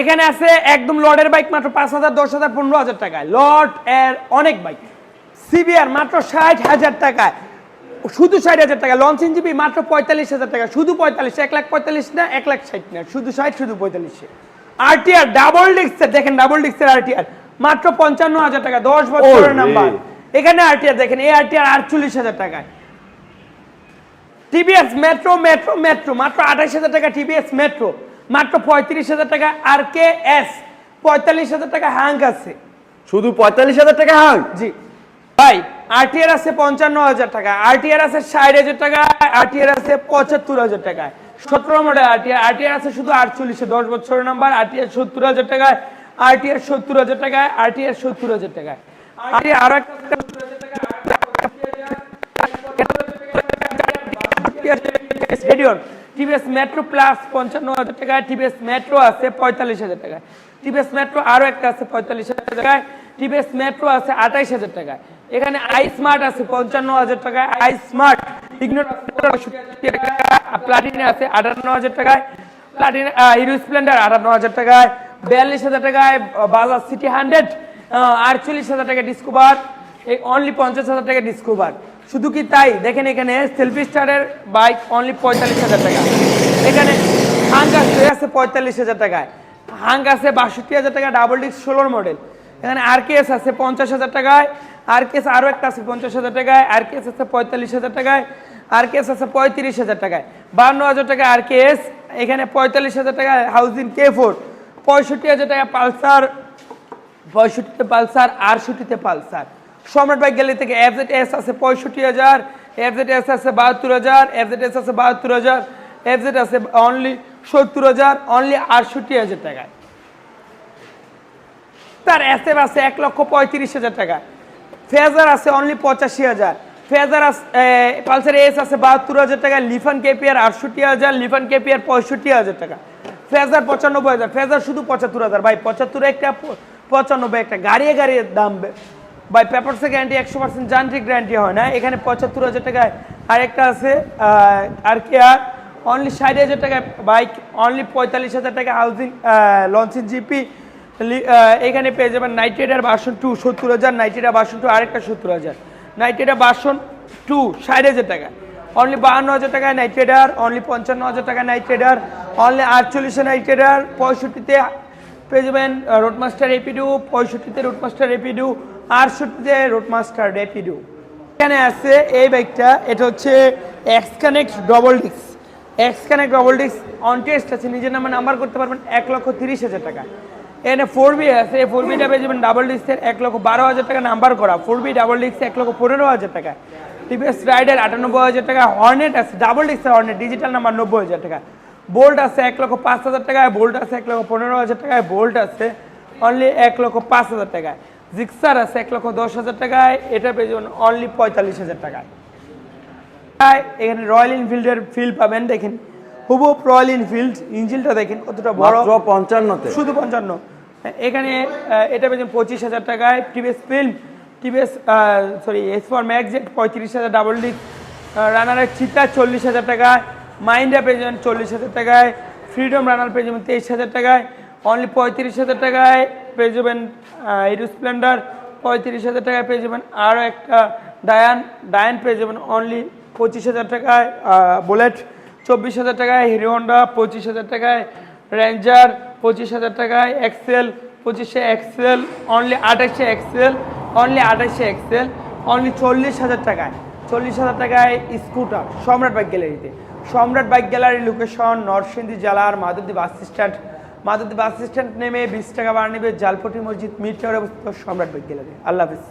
এখানে আছে একদম লটের বাইক মাত্র পাঁচ হাজার দশ হাজার পনেরো হাজার টাকায়। লট এর অনেক বাইক। সিবিআর মাত্র ষাট হাজার টাকায়। শুধু ষাট হাজার টাকা লঞ্চিং জিবি মাত্র পঁয়তাল্লিশ হাজার টাকা শুধু পঁয়তাল্লিশ এক লাখ পঁয়তাল্লিশ না এক লাখ ষাট না। শুধু ষাট শুধু পঁয়তাল্লিশে। আরটিআর ডাবল ডিস্কের দেখেন ডাবল ডিস্কের আরটিআর মাত্র পঞ্চান্ন হাজার টাকা দশ বছরের নাম্বার। এখানে আরটিআর দেখেন এই আরটিআর আটচল্লিশ হাজার টাকায়। টিভিএস মেট্রো মেট্রো মেট্রো মাত্র আঠাশ হাজার টাকা টিভিএস মেট্রো মাত্র পঁয়ত্রিশ হাজার টাকা আর কে এস পঁয়তাল্লিশ হাজার টাকা হ্যাঙ্ক আছে শুধু পঁয়তাল্লিশ হাজার টাকা হাং জি ভাই আরটিআর আছে পঞ্চান্ন হাজার টাকা আরটিআর আছে ষাট হাজার টাকা আরটিআর আছে পঁচাত্তর হাজার টাকায় সতেরো মডেল আরটিআর আরটিআর আছে শুধু আটচল্লিশে দশ বছরের নাম্বার আরটিআর সত্তর হাজার টাকায় আরটিআর সত্তর হাজার টাকায় আরটিআর সত্তর হাজার টাকায় আরটিআর আরও একটা টিভিএস মেট্রো প্লাস পঞ্চান্ন হাজার টাকায় টিভিএস মেট্রো আছে পঁয়তাল্লিশ হাজার টাকায়। টিভিএস মেট্রো আরও একটা আছে পঁয়তাল্লিশ হাজার টাকায় টিভিএস মেট্রো আছে আঠাইশ হাজার টাকায়। এখানে আই স্মার্ট আছে পঞ্চান্ন হাজার টাকায় আই স্মার্ট প্লাটিনে আছে আটান্ন হাজার টাকায়। প্লাটিন হিরো স্প্লেন্ডার আটান্ন হাজার টাকায়, বিয়াল্লিশ হাজার টাকায় বাজাজ সিটি হান্ড্রেড আটচল্লিশ হাজার টাকা ডিসকোভার এই অনলি পঞ্চাশ হাজার টাকা ডিসকোভার শুধু কি তাই? দেখেন এখানে সেলফি স্টারের বাইক অনলি পঁয়তাল্লিশ হাজার টাকা। এখানে হাঙ্ক আছে আছে পঁয়তাল্লিশ হাজার টাকায়। হাঙ্ক আছে বাষট্টি হাজার টাকা ডাবল ডিস্ক ষোলোর মডেল এখানে আর আরকেএস আছে পঞ্চাশ হাজার টাকায়। আর আরকেএস আরও একটা আছে পঞ্চাশ হাজার টাকায়। আর আরকেএস আছে পঁয়তাল্লিশ হাজার টাকায়। আর আরকেএস আছে পঁয়ত্রিশ হাজার টাকায়। বান্ন হাজার টাকা আর আরকেএস এখানে পঁয়তাল্লিশ হাজার টাকা হাউজিং কে ফোর পঁয়ষট্টি হাজার টাকা পালসার, পঁয়ষট্টিতে পালসার, আটষট্টিতে পালসার। সম্রাট বাইক গ্যালারি থেকে এফজেড এস আছে পঁয়ষট্টি হাজার এফ এফজেড এস আছে বাহাত্তর হাজার এফজেড এস আছে বাহাত্তর হাজার এফজেড আছে অনলি সত্তর হাজার অনলি আটষট্টি হাজার টাকায়। তার এসএফ আছে এক লক্ষ পঁয়ত্রিশ হাজার টাকা ফেজার আছে অনলি পঁচাশি হাজার। ফেজার পালসার এস আছে বাহাত্তর হাজার টাকা লিফান কেপিআর আটষট্টি হাজার লিফান কেপিআর পঁয়ষট্টি হাজার টাকা। ফেজার পঁচানব্বই হাজার ফেজার শুধু পঁচাত্তর হাজার। ভাই, পঁচাত্তর একটা, পঁচানব্বই একটা, গাড়িয়ে গাড়িয়ে দাম বে- ভাই পেপারসে গ্যারান্টি একশো পার্সেন্ট যান্ত্রিক গ্যারান্টি হয় না। এখানে পঁচাত্তর হাজার টাকায় আরেকটা আছে আর কে আর? অনলি ষাট হাজার টাকায় বাইক অনলি পঁয়তাল্লিশ হাজার টাকা হাউজিং লঞ্চিং জিপি এখানে পেয়ে যাবেন নাইট্রেডার বাসন টু সত্তর হাজার নাইট্রেডার বাসন টু আরেকটা সত্তর হাজার। নাইট্রেডার বাসন টু ষাট হাজার টাকা। অনলি বাহান্ন হাজার টাকায় নাইট্রেডার অনলি পঞ্চান্ন হাজার টাকায় নাইট্রেডার অনলি আটচল্লিশে নাইট্রেডার পঁয়ষট্টিতে পেয়ে যাবেন রোডমাস্টার এপিডু পঁয়ষট্টিতে রোডমাস্টার এপিডু আটষট্টিতে রোডমাস্টার রেপিডু এখানে আছে এই বাইকটা, এটা হচ্ছে X connect double disc X connect double disc on test আছে, নিজের নামে নাম্বার করতে পারবেন এক লক্ষ তিরিশ হাজার টাকা। এখানে ফোর বি আছে ফোর বিটা পেয়ে ডাবল ডিস্কের এক লক্ষ বারো হাজার টাকা নাম্বার করা। ফোর বি ডাবল ডিস্ক এক লক্ষ পনেরো হাজার টাকা। টিভিএস রাইডার আটানব্বই হাজার টাকা হর্নেট আছে ডাবল ডিস্কের হর্নেট ডিজিটাল নাম্বার নব্বই হাজার টাকা। বোল্ট আছে এক লক্ষ পাঁচ হাজার টাকায় বোল্ট আছে এক লক্ষ পনেরো হাজার টাকায় বোল্ট আছে অনলি এক লক্ষ পাঁচ হাজার টাকায়। জিক্সার আছে এক লক্ষ দশ হাজার টাকায় এটা পেয়ে যাবেন অনলি পঁয়তাল্লিশ হাজার টাকায়। এখানে রয়্যাল এনফিল্ডের ফিল পাবেন দেখেন। হুবু রয়্যাল এনফিল্ড ইঞ্জিনটা দেখেন কতটা বড়। পঞ্চান্নতে। শুধু পঞ্চান্ন। এখানে এটা পেয়েছেন পঁচিশ হাজার টাকায় TVS film TVS sorry S ফর ম্যাগজেট পঁয়ত্রিশ হাজার ডাবল ডিক রানারের চিতা চল্লিশ হাজার টাকায় মাইন্ডা পেয়ে যাবেন চল্লিশ হাজার টাকায় ফ্রিডম রানার পেয়ে যাবেন তেইশ হাজার টাকায় অনলি পঁয়ত্রিশ হাজার টাকায় পেয়ে যাবেন হিরো স্প্লেন্ডার পঁয়ত্রিশ হাজার টাকায় পেয়ে যাবেন। আরও একটা ডায়ান ডায়ান পেয়ে যাবেন অনলি পঁচিশ হাজার টাকায় বুলেট চব্বিশ হাজার টাকায় হিরো হন্ডা পঁচিশ হাজার টাকায় রেঞ্জার পঁচিশ হাজার টাকায় এক্সেল পঁচিশে এক্সেল অনলি আঠাশে এক্সেল অনলি আঠাশে এক্সেল অনলি চল্লিশ হাজার টাকায়। চল্লিশ হাজার টাকায় স্কুটার সম্রাট বাইক গ্যালারিতে সম্রাট বাইক গ্যালারি লোকেশন নরসিংদী জেলার Madhabdi bus stand Madhabdi bus stand নেমে বিশ টাকা ভাড়া নেবে জালপটি মসজিদ মির অবস্থিত সম্রাট গ্যালারি আল্লাহ হাফিজ।